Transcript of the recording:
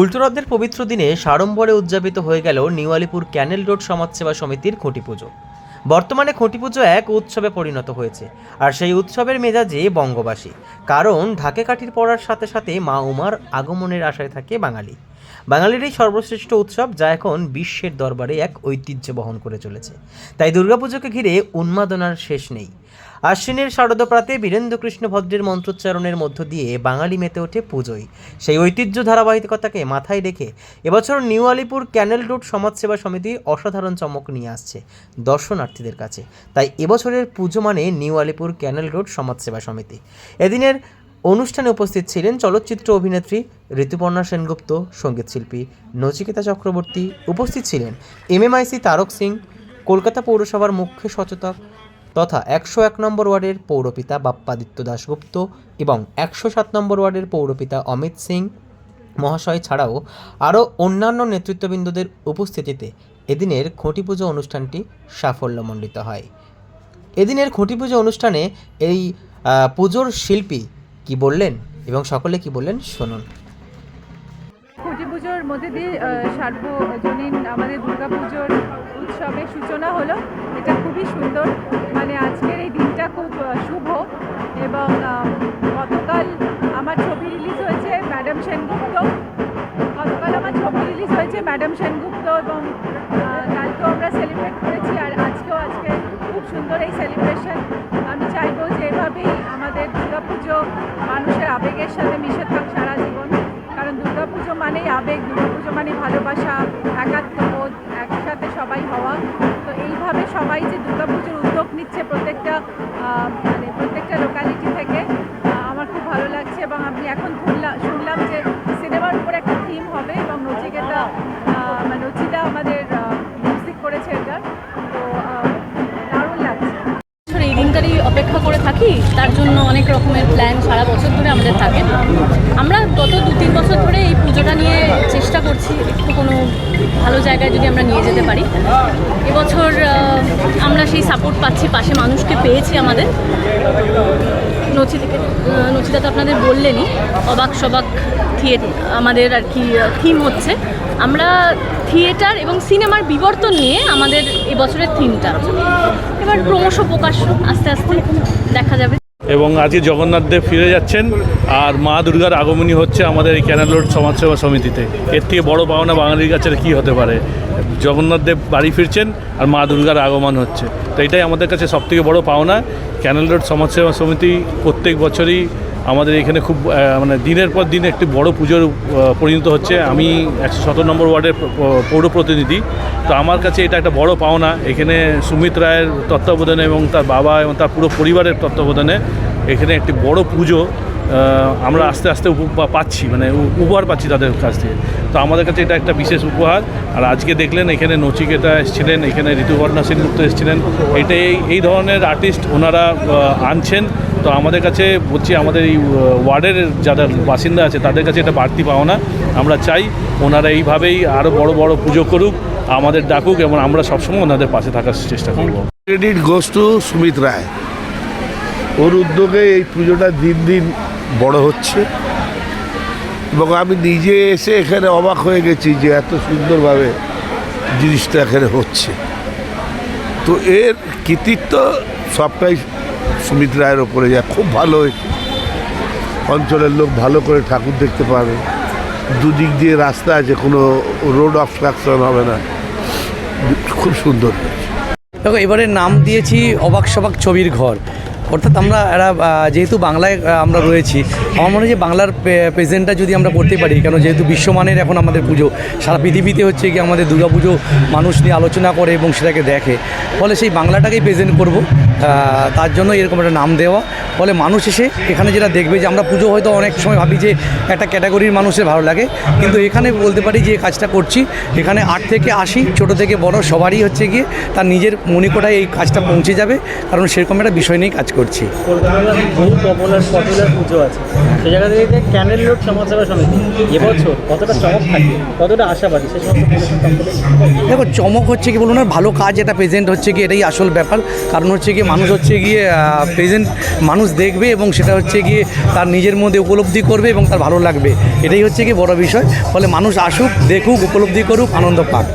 উল্টোরথের পবিত্র দিনে সাড়ম্বরে উদযাপিত হয়ে গেল নিউ আলিপুর ক্যানেল রোড সমাজসেবা সমিতির খুঁটি পুজো। বর্তমানে খুঁটি পুজো এক উৎসবে পরিণত হয়েছে, আর সেই উৎসবের মেজাজে বঙ্গবাসী। কারণ ঢাকে কাঠির পড়ার সাথে সাথে মা উমার আগমনের আশায় থাকে বাঙালি। বাঙালির এই সর্বশ্রেষ্ঠ উৎসব যা এখন বিশ্বের দরবারে এক ঐতিহ্য বহন করে চলেছে। তাই দুর্গাপুজোকে ঘিরে উন্মাদনার শেষ নেই। আশ্বিনের শারদপ্রাতে বীরেন্দ্রকৃষ্ণ ভদ্রের মন্ত্রোচ্চারণের মধ্য দিয়ে বাঙালি মেতে ওঠে পুজোয়। সেই ঐতিহ্য ধারাবাহিকতাকে মাথায় রেখে এবছর নিউ আলিপুর ক্যানেল রোড সমাজসেবা সমিতি অসাধারণ চমক নিয়ে আসছে দর্শনার্থীদের কাছে। তাই এবছরের পুজো মানে নিউ আলিপুর ক্যানেল রোড সমাজসেবা সমিতি। এদিনের অনুষ্ঠানে উপস্থিত ছিলেন চলচ্চিত্র অভিনেত্রী ঋতুপর্ণা সেনগুপ্ত, সঙ্গীতশিল্পী নচিকেতা চক্রবর্তী। উপস্থিত ছিলেন এমএমআইসি তারক সিং, কলকাতা পৌরসভার মুখ্য সচেতক তথা একশো এক নম্বর ওয়ার্ডের পৌরপিতা বাপ্পাদিত্য দাশগুপ্ত এবং একশো সাত নম্বর ওয়ার্ডের পৌরপিতা অমিত সিং মহাশয় ছাড়াও আরও অন্যান্য নেতৃত্ববৃন্দদের উপস্থিতিতে এদিনের খুঁটি পুজো অনুষ্ঠানটি সাফল্যমণ্ডিত হয়। এদিনের খুঁটি পুজো অনুষ্ঠানে এই পুজোর শিল্পী কি বললেন এবং সকলে কি বললেন শুনুন। পুজোর মধ্যে দিয়ে সার্বজনীন আমাদের পুজোর উৎসবের সূচনা হলো। এটা খুবই সুন্দর। মানে আজকের এই দিনটা খুব শুভ এবং গতকাল আমার ছবি রিলিজ হয়েছে ম্যাডাম সেনগুপ্ত গতকাল আমার ছবি রিলিজ হয়েছে ম্যাডাম সেনগুপ্ত এবং কালকেও আমরা সেলিব্রেট করেছি আর আজকেও আজকে খুব সুন্দর এই সেলিব্রেশন আমি চাইব যে এভাবেই আমাদের দুর্গাপুজো মানুষের আবেগের সাথে মিশে আবেগ দুর্গাপুজো মানে ভালোবাসা, একাত্মবোধ, একসাথে সবাই হওয়া। তো এইভাবে সবাই যে দুর্গাপুজোর উদ্যোগ নিচ্ছে প্রত্যেকটা মানে প্রত্যেকটা লোকালিটি থেকে আমার খুব ভালো লাগছে এবং আমি এখন শুনলাম শুনলাম যে সিনেমার উপর একটা থিম হবে এবং নচিকেতা মানে নচিতা আমাদের মিউজিক করেছে এটা। তো দারুণ লাগছে। এই অপেক্ষা করে থাকি, তার জন্য অনেক রকমের প্ল্যান সারা বছর ধরে আমাদের থাকে। আমরা গত দু তিন বছর ধরে এই পুজোটা নিয়ে চেষ্টা করছি একটু কোনো ভালো জায়গায় যদি আমরা নিয়ে যেতে পারি। এবছর আমরা সেই সাপোর্ট পাচ্ছি পাশে মানুষকে পেয়েছি আমাদের। নচি থেকে আহ, তো আপনাদের বললেনই অবাক সবাক থিয়েটার আমাদের আর কি থিম হচ্ছে। আমরা থিয়েটার এবং সিনেমার বিবর্তন নিয়ে আমাদের এবছরের থিমটা এবার ক্রমশ প্রকাশ্য আস্তে আস্তে দেখা যাবে। এবং আজকে জগন্নাথ দেব ফিরে যাচ্ছেন আর মা দুর্গার আগমনী হচ্ছে আমাদের এই ক্যানাল রোড সমাজসেবা সমিতিতে। এর থেকে বড় পাওনা বাঙালির কাছে কি হতে পারে? জগন্নাথ দেব বাড়ি ফিরছেন আর মা দুর্গার আগমন হচ্ছে। তো এটাই আমাদের কাছে সবথেকে বড় পাওনা। ক্যানাল রোড সমাজসেবা সমিতি প্রত্যেক বছরই আমাদের এখানে খুব মানে দিনের পর দিন একটি বড় পুজোর পরিণত হচ্ছে। আমি একশো সতেরো নম্বর ওয়ার্ডের পৌর প্রতিনিধি। তো আমার কাছে এটা একটা বড় পাওনা। এখানে সুমিত রায়ের তত্ত্বাবধানে এবং তার বাবা এবং তার পুরো পরিবারের তত্ত্বাবধানে এখানে একটি বড় পুজো। আমরা আস্তে আস্তে পাচ্ছি মানে উপহার পাচ্ছি তাদের কাছ থেকে। তো আমাদের কাছে এটা একটা বিশেষ উপহার। আর আজকে দেখলেন, এখানে নচিকেতা এসেছিলেন, এখানে ঋতুপর্ণা সেনগুপ্ত এসেছিলেন। এটা এই এই ধরনের আর্টিস্ট ওনারা আনছেন। তো আমাদের কাছে বলছি, আমাদের এই ওয়ার্ডের যারা বাসিন্দা আছে, তাদের কাছে এটা বাড়তি পাওনা। আমরা চাই ওনারা এইভাবেই আরও বড় বড় পুজো করুক, আমাদের ডাকুক এবং আমরা সবসময় ওনাদের পাশে থাকার চেষ্টা করব। Credit goes to Sumit Roy ওর উদ্যোগে এই পুজোটা দিন দিন বড় হচ্ছে। এবং আমি নিজে এসে এখানে অবাক হয়ে গেছি যে এত সুন্দরভাবে জিনিসটা এখানে হচ্ছে। তো এর কৃতিত্ব সবটাই সুমিত রায়ের ওপরে যায়। খুব ভালো হয়েছে অঞ্চলের লোক ভালো করে ঠাকুর দেখতে পাবে। দুদিক দিয়ে রাস্তা আছে, কোনো রোড অবস্ট্রাকশন হবে না। খুব সুন্দর দেখো, এবারে নাম দিয়েছি অবাক সবাক ছবির ঘর। অর্থাৎ আমরা এরা যেহেতু বাংলায় আমরা রয়েছি, আমার মনে হয় যে বাংলার প্রেজেন্টটা যদি আমরা করতে পারি, কেন যেহেতু বিশ্বমানের এখন আমাদের পুজো, সারা পৃথিবীতে হচ্ছে কি আমাদের দুর্গাপুজো মানুষ নিয়ে আলোচনা করে এবং সেটাকে দেখে, ফলে সেই বাংলাটাকেই প্রেজেন্ট করব তার জন্য এরকম একটা নাম দেওয়া, ফলে মানুষ এসে এখানে যেটা দেখবে যে আমরা পুজো হয়তো অনেক সময় ভাবি যে একটা ক্যাটাগরির মানুষের ভালো লাগে, কিন্তু এখানে বলতে পারি যে কাজটা করছি, এখানে আট থেকে আশি, ছোট থেকে বড় সবারই হচ্ছে গিয়ে তার নিজের মনিকোটায় এই কাজটা পৌঁছে যাবে, কারণ সেরকম একটা বিষয় নিয়ে কাজ করছি। পপুলার পুজো আছে জায়গা থেকে রোড এবছর কতটা চমক কতটা দেখো, চমক হচ্ছে কি বলুন ভালো কাজ এটা প্রেজেন্ট হচ্ছে কি, এটাই আসল ব্যাপার। কারণ হচ্ছে কি, মানুষ হচ্ছে গিয়ে প্রেজেন্ট মানুষ দেখবে এবং সেটা হচ্ছে গিয়ে তার নিজের মধ্যে উপলব্ধি করবে এবং তার ভালো লাগবে। এটাই হচ্ছে কি বড় বিষয়। ফলে মানুষ আসুক, দেখুক, উপলব্ধি করুক, আনন্দ পাক।